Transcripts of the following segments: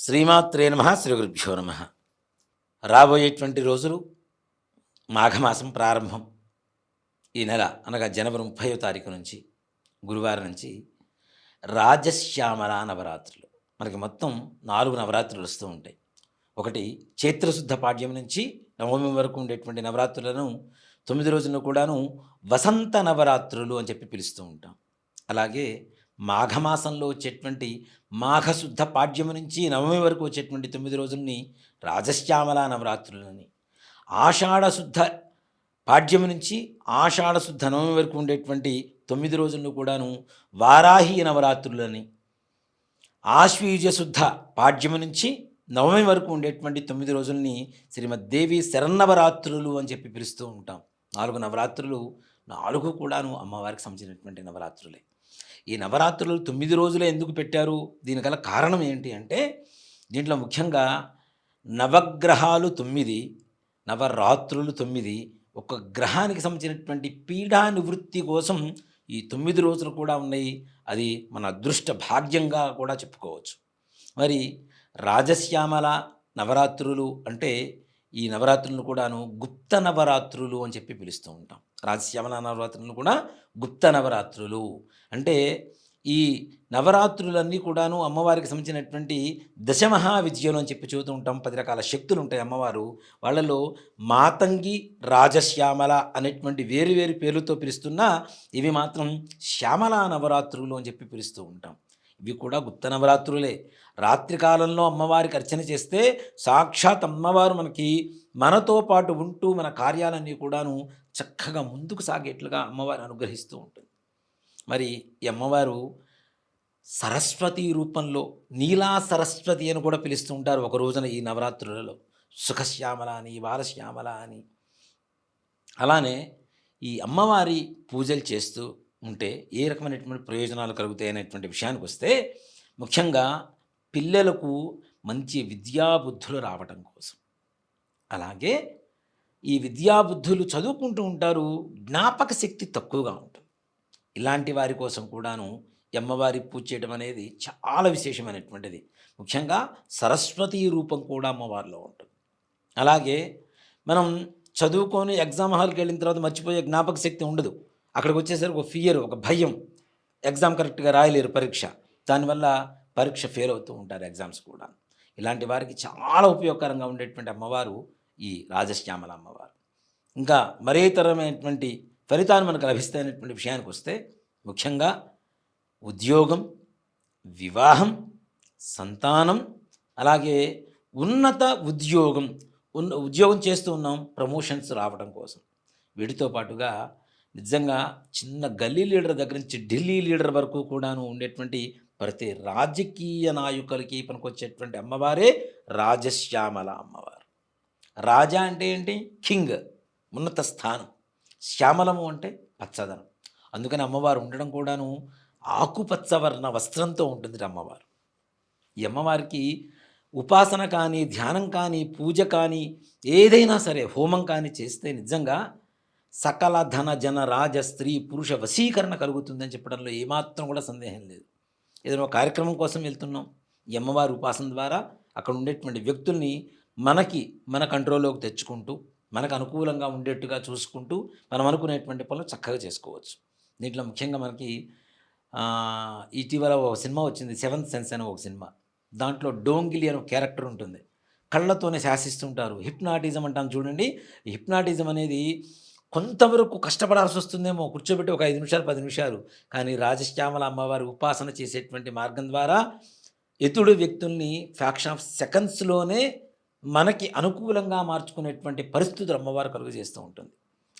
శ్రీమాత్రే నమ శ్రీ గురుభ్యో నమ. రాబోయేటువంటి రోజులు మాఘమాసం ప్రారంభం ఈ నెల అనగా జనవరి ముప్పై తారీఖు నుంచి గురువారం నుంచి రాజశ్యామల నవరాత్రులు. మనకి మొత్తం నాలుగు నవరాత్రులు వస్తూ ఉంటాయి. ఒకటి చైత్రశుద్ధ పాడ్యం నుంచి నవమి వరకు ఉండేటువంటి నవరాత్రులను తొమ్మిది రోజులను కూడాను వసంత నవరాత్రులు అని చెప్పి పిలుస్తూ ఉంటాం. అలాగే మాఘమాసంలో వచ్చేటువంటి మాఘశుద్ధ పాడ్యము నుంచి నవమి వరకు వచ్చేటువంటి తొమ్మిది రోజుల్ని రాజశ్యామల నవరాత్రులని. ఆషాఢ శుద్ధ పాడ్యము నుంచి ఆషాఢ శుద్ధ నవమి వరకు ఉండేటువంటి తొమ్మిది రోజులను కూడాను వారాహి నవరాత్రులని. ఆశ్వీజ శుద్ధ పాడ్యము నుంచి నవమి వరకు ఉండేటువంటి తొమ్మిది రోజుల్ని శ్రీమద్దేవి శరన్నవరాత్రులు అని చెప్పి పిలుస్తూ ఉంటాం. నాలుగు నవరాత్రులు నాలుగు కూడాను అమ్మవారికి సంబంధించినటువంటి నవరాత్రులే. ఈ నవరాత్రులు తొమ్మిది రోజులే ఎందుకు పెట్టారు? దీనిగల కారణం ఏంటి అంటే దీంట్లో ముఖ్యంగా నవగ్రహాలు తొమ్మిది నవరాత్రులు తొమ్మిది ఒక గ్రహానికి సంబంధించినటువంటి పీడా నివృత్తి కోసం ఈ తొమ్మిది రోజులు కూడా ఉన్నాయి. అది మన అదృష్ట భాగ్యంగా కూడా చెప్పుకోవచ్చు. మరి రాజశ్యామల నవరాత్రులు అంటే ఈ నవరాత్రులను కూడాను గుప్త నవరాత్రులు అని చెప్పి పిలుస్తూ ఉంటాం. రాజశ్యామల నవరాత్రులను కూడా గుప్త నవరాత్రులు. అంటే ఈ నవరాత్రులన్నీ కూడాను అమ్మవారికి సంబంధించినటువంటి దశమహా విద్యలు అని చెప్పి చూస్తూ ఉంటాం. పది రకాల శక్తులు ఉంటాయి అమ్మవారు. వాళ్ళలో మాతంగి రాజశ్యామల అనేటువంటి వేరు వేరు పేర్లతో పిలుస్తున్నా ఇవి మాత్రం శ్యామల నవరాత్రులు అని చెప్పి పిలుస్తూ ఉంటాం. ఇవి కూడా గుప్త నవరాత్రులే. రాత్రికాలంలో అమ్మవారికి అర్చన చేస్తే సాక్షాత్ అమ్మవారు మనకి మనతో పాటు ఉంటూ మన కార్యాలన్నీ కూడాను చక్కగా ముందుకు సాగేట్లుగా అమ్మవారు అనుగ్రహిస్తూ ఉంటుంది. మరి ఈ అమ్మవారు సరస్వతి రూపంలో నీలా సరస్వతి అని కూడా పిలుస్తూ ఉంటారు ఒక రోజున ఈ నవరాత్రులలో. సుఖశ్యామల అని బాలశ్యామల అని. అలానే ఈ అమ్మవారి పూజలు చేస్తూ ఉంటే ఏ రకమైనటువంటి ప్రయోజనాలు కలుగుతాయి అనేటువంటి విషయానికి వస్తే ముఖ్యంగా పిల్లలకు మంచి విద్యాబుద్ధులు రావటం కోసం. అలాగే ఈ విద్యాబుద్ధులు చదువుకుంటూ ఉంటారు జ్ఞాపక శక్తి తక్కువగా ఉంటుంది. ఇలాంటి వారి కోసం కూడాను అమ్మవారి పూజ చేయడం అనేది చాలా విశేషమైనటువంటిది. ముఖ్యంగా సరస్వతి రూపం కూడా అమ్మవారిలో ఉంటుంది. అలాగే మనం చదువుకొని ఎగ్జామ్ హాల్కి వెళ్ళిన తర్వాత మర్చిపోయే జ్ఞాపక శక్తి ఉండదు. అక్కడికి వచ్చేసరికి ఒక ఫియర్ ఒక భయం. ఎగ్జామ్ కరెక్ట్గా రాయలేరు పరీక్ష. దానివల్ల పరీక్ష ఫెయిల్ అవుతూ ఉంటారు ఎగ్జామ్స్ కూడా. ఇలాంటి వారికి చాలా ఉపయోగకరంగా ఉండేటువంటి అమ్మవారు ఈ రాజశ్యామల అమ్మవారు. ఇంకా మరే తరమైనటువంటి ఫలితాలు మనకు లభిస్తాయనేటువంటి విషయానికి వస్తే ముఖ్యంగా ఉద్యోగం వివాహం సంతానం అలాగే ఉన్నత ఉద్యోగం ఉన్న ఉద్యోగం చేస్తూ ఉన్నాం ప్రమోషన్స్ రావడం కోసం. వీటితో పాటుగా నిజంగా చిన్న గల్లీ లీడర్ దగ్గర నుంచి ఢిల్లీ లీడర్ వరకు కూడాను ఉండేటువంటి ప్రతి రాజకీయ నాయకులకి పనికొచ్చేటువంటి అమ్మవారే రాజశ్యామల అమ్మవారు. రాజా అంటే ఏంటి? కింగ్ ఉన్నత స్థానం. శ్యామలము అంటే పచ్చదనం. అందుకని అమ్మవారు ఉండడం కూడాను ఆకుపచ్చవర్ణ వస్త్రంతో ఉంటుంది అమ్మవారు. ఈ అమ్మవారికి ఉపాసన కానీ ధ్యానం కానీ పూజ కానీ ఏదైనా సరే హోమం కానీ చేస్తే నిజంగా సకల ధన జన రాజ స్త్రీ పురుష వశీకరణ కలుగుతుందని చెప్పడంలో ఏమాత్రం కూడా సందేహం లేదు. ఏదైనా కార్యక్రమం కోసం వెళ్తున్నాం. ఈ అమ్మవారి ఉపాసన ద్వారా అక్కడ ఉండేటువంటి వ్యక్తుల్ని మనకి మన కంట్రోల్లోకి తెచ్చుకుంటూ మనకు అనుకూలంగా ఉండేట్టుగా చూసుకుంటూ మనం అనుకునేటువంటి పనులు చక్కగా చేసుకోవచ్చు. దీంట్లో ముఖ్యంగా మనకి ఇటీవల ఒక సినిమా వచ్చింది సెవెంత్ సెన్స్ అనే ఒక సినిమా. దాంట్లో డోంగిలి అనే ఒక క్యారెక్టర్ ఉంటుంది. కళ్ళతోనే శాసిస్తుంటారు. హిప్నాటిజం అంటాం చూడండి. హిప్నాటిజం అనేది కొంతవరకు కష్టపడాల్సి వస్తుందేమో కూర్చోబెట్టి ఒక ఐదు నిమిషాలు పది నిమిషాలు. కానీ రాజశ్యామల అమ్మవారి ఉపాసన చేసేటువంటి మార్గం ద్వారా ఇతడు వ్యక్తుల్ని ఫ్యాక్షన్ ఆఫ్ సెకండ్స్లోనే మనకి అనుకూలంగా మార్చుకునేటువంటి పరిస్థితులు అమ్మవారు కలుగు చేస్తూ ఉంటుంది.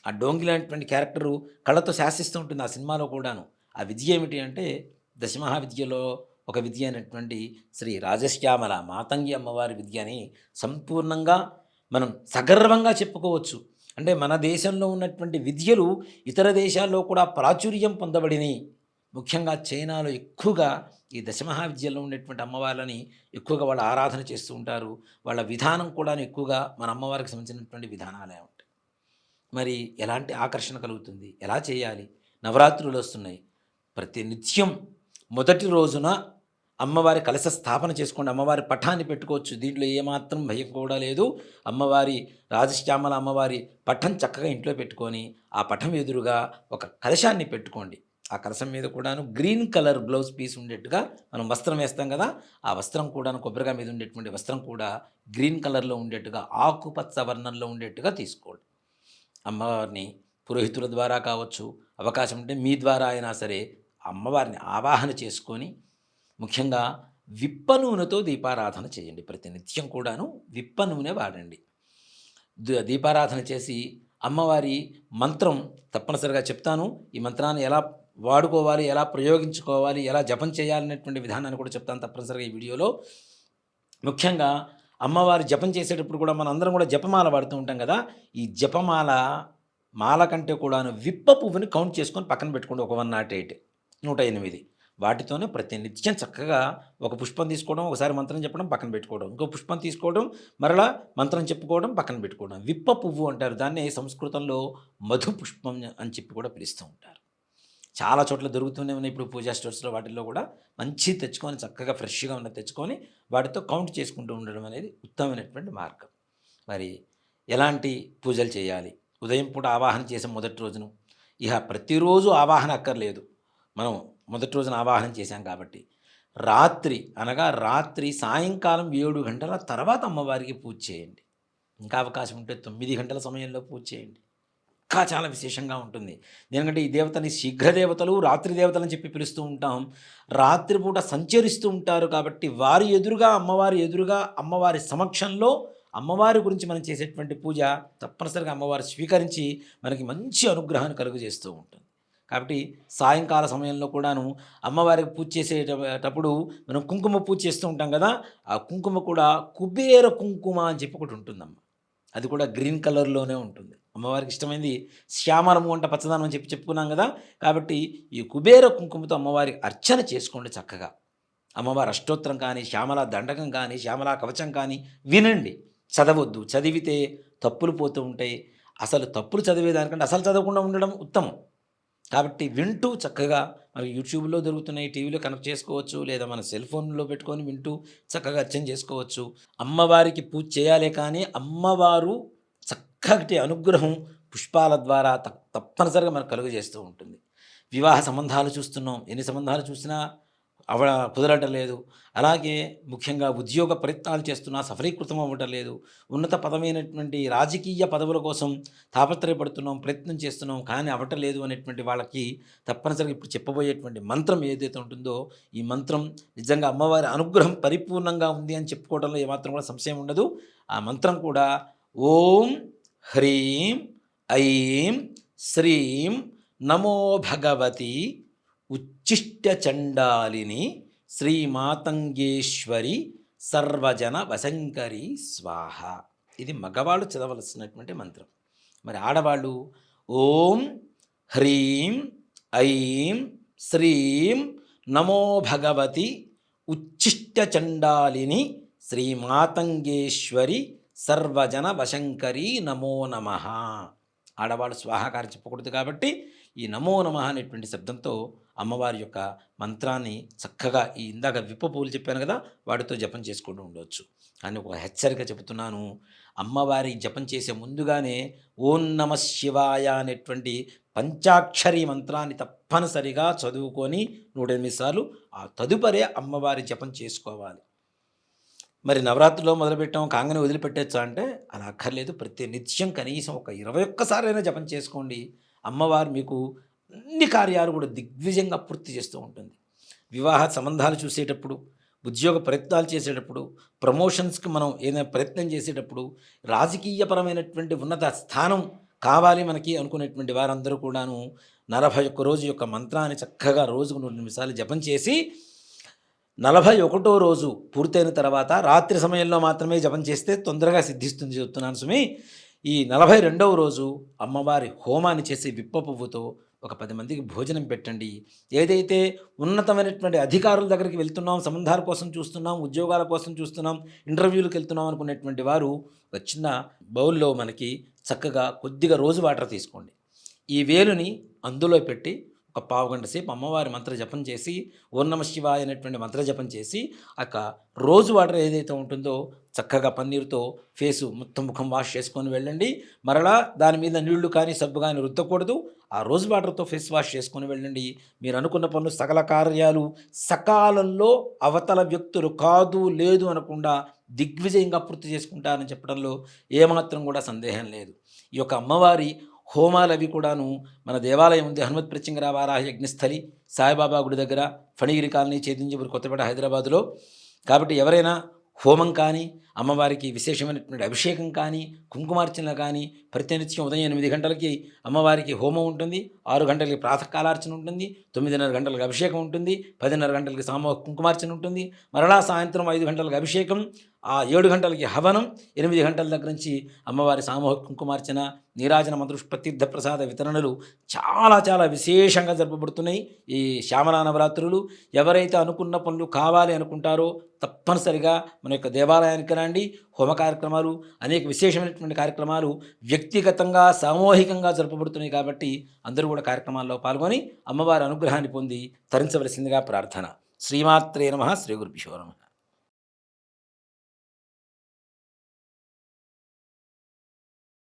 ఆ డోంగి అనేటువంటి క్యారెక్టరు కళ్ళతో శాసిస్తూ ఉంటుంది ఆ సినిమాలో కూడాను. ఆ విద్య ఏమిటి అంటే దశమహా విద్యలో ఒక విద్య అయినటువంటి శ్రీ రాజశ్యామల మాతంగి అమ్మవారి విద్యని సంపూర్ణంగా మనం సగర్వంగా చెప్పుకోవచ్చు. అంటే మన దేశంలో ఉన్నటువంటి విద్యలు ఇతర దేశాల్లో కూడా ప్రాచుర్యం పొందబడినాయి ముఖ్యంగా చైనాలో ఎక్కువగా ఈ దశమహావిద్యలో విద్యలో అమ్మవార్లని ఎక్కువగా వాళ్ళ ఆరాధన చేస్తూ ఉంటారు. వాళ్ళ విధానం కూడా ఎక్కువగా మన అమ్మవారికి సంబంధించినటువంటి విధానాలే ఉంటాయి. మరి ఎలాంటి ఆకర్షణ కలుగుతుంది? ఎలా చేయాలి? నవరాత్రులు వస్తున్నాయి. ప్రతి నిత్యం మొదటి రోజున అమ్మవారి కలశ స్థాపన చేసుకోండి. అమ్మవారి పఠాన్ని పెట్టుకోవచ్చు. దీంట్లో ఏమాత్రం భయం కూడా లేదు. అమ్మవారి రాజశ్యామల అమ్మవారి పఠం చక్కగా ఇంట్లో పెట్టుకొని ఆ పఠం ఎదురుగా ఒక కలశాన్ని పెట్టుకోండి. ఆ కలశం మీద కూడాను గ్రీన్ కలర్ బ్లౌజ్ పీస్ ఉండేట్టుగా మనం వస్త్రం వేస్తాం కదా ఆ వస్త్రం కూడాను కొబ్బరిగా మీద ఉండేటువంటి వస్త్రం కూడా గ్రీన్ కలర్లో ఉండేట్టుగా ఆకుపచ్చ వర్ణంలో ఉండేట్టుగా తీసుకోండి. అమ్మవారిని పురోహితుల ద్వారా కావచ్చు అవకాశం ఉంటే మీ ద్వారా అయినా సరే అమ్మవారిని ఆవాహన చేసుకొని ముఖ్యంగా విప్ప నూనెతో దీపారాధన చేయండి ప్రతినిత్యం కూడాను విప్ప నూనె వాడండి. దీపారాధన చేసి అమ్మవారి మంత్రం తప్పనిసరిగా చెప్తాను. ఈ మంత్రాన్ని ఎలా వాడుకోవాలి ఎలా ప్రయోగించుకోవాలి ఎలా జపం చేయాలనేటువంటి విధానాన్ని కూడా చెప్తాను తప్పనిసరిగా ఈ వీడియోలో. ముఖ్యంగా అమ్మవారి జపం చేసేటప్పుడు కూడా మనం అందరం కూడా జపమాల వాడుతూ ఉంటాం కదా. ఈ జపమాల మాల కంటే కూడాను విప్ప పువ్వుని కౌంట్ చేసుకొని పక్కన పెట్టుకోండి ఒక వన్ నాట్ ఎయిట్ నూట ఎనిమిది. వాటితోనే ప్రతినిత్యం చక్కగా ఒక పుష్పం తీసుకోవడం ఒకసారి మంత్రం చెప్పడం పక్కన పెట్టుకోవడం. ఇంకో పుష్పం తీసుకోవడం మరలా మంత్రం చెప్పుకోవడం పక్కన పెట్టుకోవడం. విప్ప పువ్వు అంటారు. దాన్ని సంస్కృతంలో మధు పుష్పం అని చెప్పి కూడా పిలుస్తూ ఉంటారు. చాలా చోట్ల దొరుకుతూనే ఉన్నాయి ఇప్పుడు పూజా స్టోర్స్లో వాటిల్లో కూడా. మంచి తెచ్చుకొని చక్కగా ఫ్రెష్గా ఉన్న తెచ్చుకొని వాటితో కౌంట్ చేసుకుంటూ ఉండడం అనేది ఉత్తమమైనటువంటి మార్గం. మరి ఎలాంటి పూజలు చేయాలి? ఉదయం పూట ఆవాహన చేసే మొదటి రోజును. ఇహ ప్రతిరోజు ఆవాహన అక్కర్లేదు. మనం మొదటి రోజున ఆవాహన చేశాం కాబట్టి. రాత్రి అనగా రాత్రి సాయంకాలం ఏడు గంటల తర్వాత అమ్మవారికి పూజ చేయండి. ఇంకా అవకాశం ఉంటే తొమ్మిది గంటల సమయంలో పూజ చేయండి. ఇంకా చాలా విశేషంగా ఉంటుంది. ఎందుకంటే ఈ దేవతని శీఘ్ర దేవతలు రాత్రి దేవతలు అని చెప్పి పిలుస్తూ ఉంటాం. రాత్రిపూట సంచరిస్తూ ఉంటారు కాబట్టి వారి ఎదురుగా అమ్మవారి ఎదురుగా అమ్మవారి సమక్షంలో అమ్మవారి గురించి మనం చేసేటువంటి పూజ తప్పనిసరిగా అమ్మవారు స్వీకరించి మనకి మంచి అనుగ్రహాన్ని కలుగజేస్తూ ఉంటుంది. కాబట్టి సాయంకాల సమయంలో కూడాను అమ్మవారికి పూజ చేసేటప్పుడు మనం కుంకుమ పూజ చేస్తూ ఉంటాం కదా ఆ కుంకుమ కూడా కుబేర కుంకుమ అని చెప్పి ఒకటి ఉంటుందమ్మ. అది కూడా గ్రీన్ కలర్లోనే ఉంటుంది. అమ్మవారికి ఇష్టమైంది శ్యామలము అంట పచ్చదనం అని చెప్పి చెప్పుకున్నాం కదా కాబట్టి ఈ కుబేర కుంకుమతో అమ్మవారికి అర్చన చేసుకోండి చక్కగా. అమ్మవారి అష్టోత్తరం కానీ శ్యామల దండకం కానీ శ్యామల కవచం కానీ వినండి. చదవద్దు. చదివితే తప్పులు పోతూ ఉంటాయి. అసలు తప్పులు చదివేదానికంటే అసలు చదవకుండా ఉండడం ఉత్తమం. కాబట్టి వింటూ చక్కగా మనకి యూట్యూబ్లో దొరుకుతున్నాయి టీవీలో కనెక్ట్ చేసుకోవచ్చు లేదా మన సెల్ ఫోన్లో పెట్టుకొని వింటూ చక్కగా అర్చన చేసుకోవచ్చు. అమ్మవారికి పూజ చేయాలి కానీ అమ్మవారు చక్కటి అనుగ్రహం పుష్పాల ద్వారా తప్పనిసరిగా మనకు కలుగజేస్తూ ఉంటుంది. వివాహ సంబంధాలు చూస్తున్నాం. ఎన్ని సంబంధాలు చూసినా అవ కుదరటం లేదు. అలాగే ముఖ్యంగా ఉద్యోగ ప్రయత్నాలు చేస్తున్నా సఫలీకృతం అవ్వటం లేదు. ఉన్నత పదమైనటువంటి రాజకీయ పదవుల కోసం తాపత్రయపడుతున్నాం ప్రయత్నం చేస్తున్నాం కానీ అవ్వటం లేదు అనేటువంటి వాళ్ళకి తప్పనిసరిగా ఇప్పుడు చెప్పబోయేటువంటి మంత్రం ఏదైతే ఉంటుందో ఈ మంత్రం నిజంగా అమ్మవారి అనుగ్రహం పరిపూర్ణంగా ఉంది అని చెప్పుకోవడంలో ఏమాత్రం కూడా సంశయం ఉండదు. ఆ మంత్రం కూడా ఓం హ్రీం ఐం శ్రీం నమో భగవతి చిష్టచండాలిని శ్రీమాతంగేశ్వరి సర్వజన వశంకరి స్వాహ. ఇది మగవాళ్ళు చదవలసినటువంటి మంత్రం. మరి ఆడవాళ్ళు ఓం హ్రీం ఐం శ్రీం నమో భగవతి ఉచ్చిష్టచండాలిని శ్రీమాతంగేశ్వరి సర్వజన వశంకరి నమో నమ. ఆడవాళ్ళు స్వాహాకారం చెప్పకూడదు కాబట్టి ఈ నమో నమ అనేటువంటి శబ్దంతో అమ్మవారి యొక్క మంత్రాన్ని చక్కగా ఈ ఇందాక విప్ప పూలు చెప్పాను కదా వాటితో జపం చేసుకుంటూ ఉండవచ్చు అని ఒక హెచ్చరిక చెబుతున్నాను అమ్మవారి జపం చేసే ముందుగానే ఓం నమ శివాయ అనేటువంటి పంచాక్షరి మంత్రాన్ని తప్పనిసరిగా చదువుకొని నూట ఎనిమిది సార్లు ఆ తదుపరే అమ్మవారి జపం చేసుకోవాలి. మరి నవరాత్రిలో మొదలుపెట్టాం కాంగని వదిలిపెట్టచ్చా అంటే అలా అక్కర్లేదు. ప్రతి నిత్యం కనీసం ఒక ఇరవై ఒక్కసారైనా జపం చేసుకోండి. అమ్మవారు మీకు అన్ని కార్యాలు కూడా దిగ్విజయంగా పూర్తి చేస్తూ ఉంటుంది. వివాహ సంబంధాలు చూసేటప్పుడు ఉద్యోగ ప్రయత్నాలు చేసేటప్పుడు ప్రమోషన్స్కి మనం ఏదైనా ప్రయత్నం చేసేటప్పుడు రాజకీయపరమైనటువంటి ఉన్నత స్థానం కావాలి మనకి అనుకునేటువంటి వారందరూ కూడాను నలభై ఒక్క రోజు యొక్క మంత్రాన్ని చక్కగా రోజుకు నూరు నిమిషాలు జపం చేసి నలభై ఒకటో రోజు పూర్తయిన తర్వాత రాత్రి సమయంలో మాత్రమే జపం చేస్తే తొందరగా సిద్ధిస్తుంది చెప్తున్నాను సుమి ఈ నలభై రెండవ రోజు అమ్మవారి హోమాన్ని చేసి విప్ప పువ్వుతో ఒక పది మందికి భోజనం పెట్టండి. ఏదైతే ఉన్నతమైనటువంటి అధికారుల దగ్గరికి వెళ్తున్నాం సంబంధాల కోసం చూస్తున్నాం ఉద్యోగాల కోసం చూస్తున్నాం ఇంటర్వ్యూలకు వెళ్తున్నాం అనుకునేటువంటి వారు ఒక చిన్న బౌల్లో మనకి చక్కగా కొద్దిగా రోజు వాటర్ తీసుకోండి. ఈ వేలుని అందులో పెట్టి ఒక పావు గంట సేపు అమ్మవారి మంత్ర జపం చేసి ఓర్ణమ శివ శివాయ అనేటువంటి మంత్ర జపం చేసి అక్క రోజు వాటర్ ఏదైతే ఉంటుందో చక్కగా పన్నీరుతో ఫేసు మొత్తం ముఖం వాష్ చేసుకొని వెళ్ళండి. మరలా దాని మీద నీళ్ళు కానీ సబ్బు కానీ రుద్దకూడదు. ఆ రోజు వాటర్తో ఫేస్ వాష్ చేసుకొని వెళ్ళండి. మీరు అనుకున్న పనులు సకల కార్యాలు సకాలంలో అవతల వ్యక్తులు కాదు లేదు అనకుండా దిగ్విజయంగా పూర్తి చేసుకుంటారని చెప్పడంలో ఏమాత్రం కూడా సందేహం లేదు. ఈ యొక్క అమ్మవారి హోమాలు అవి కూడాను మన దేవాలయం ఉంది. హనుమత్ ప్రత్యంగరావారాహ యజ్ఞస్థలి సాయిబాబా గుడి దగ్గర ఫణిగిరి కాలనీ చైతన్యపురి కొత్తపేట హైదరాబాదులో. కాబట్టి ఎవరైనా హోమం కానీ అమ్మవారికి విశేషమైనటువంటి అభిషేకం కానీ కుంకుమార్చన కానీ ప్రతినిత్యం ఉదయం ఎనిమిది గంటలకి అమ్మవారికి హోమం ఉంటుంది. ఆరు గంటలకి ప్రాతకాలార్చన ఉంటుంది. తొమ్మిదిన్నర గంటలకు అభిషేకం ఉంటుంది. పదిన్నర గంటలకి సామూహిక కుంకుమార్చన ఉంటుంది. మరలా సాయంత్రం ఐదు గంటలకు అభిషేకం. ఆ ఏడు గంటలకి హవనం ఎనిమిది గంటల దగ్గర నుంచి అమ్మవారి సామూహిక కుంకుమార్చన నీరాజన మంత్రుష్పతీర్థ ప్రసాద వితరణలు చాలా చాలా విశేషంగా జరపబడుతున్నాయి. ఈ శ్యామలా నవరాత్రులు ఎవరైతే అనుకున్న పనులు కావాలి అనుకుంటారో తప్పనిసరిగా మన యొక్క దేవాలయానికి రండి. హోమ కార్యక్రమాలు అనేక విశేషమైనటువంటి కార్యక్రమాలు వ్యక్తిగతంగా సామూహికంగా జరపబడుతున్నాయి కాబట్టి అందరూ కూడా కార్యక్రమాల్లో పాల్గొని అమ్మవారి అనుగ్రహాన్ని పొంది తరించవలసిందిగా ప్రార్థన. శ్రీమాత్రే నమ. శ్రీ గురుభ్యో నమః.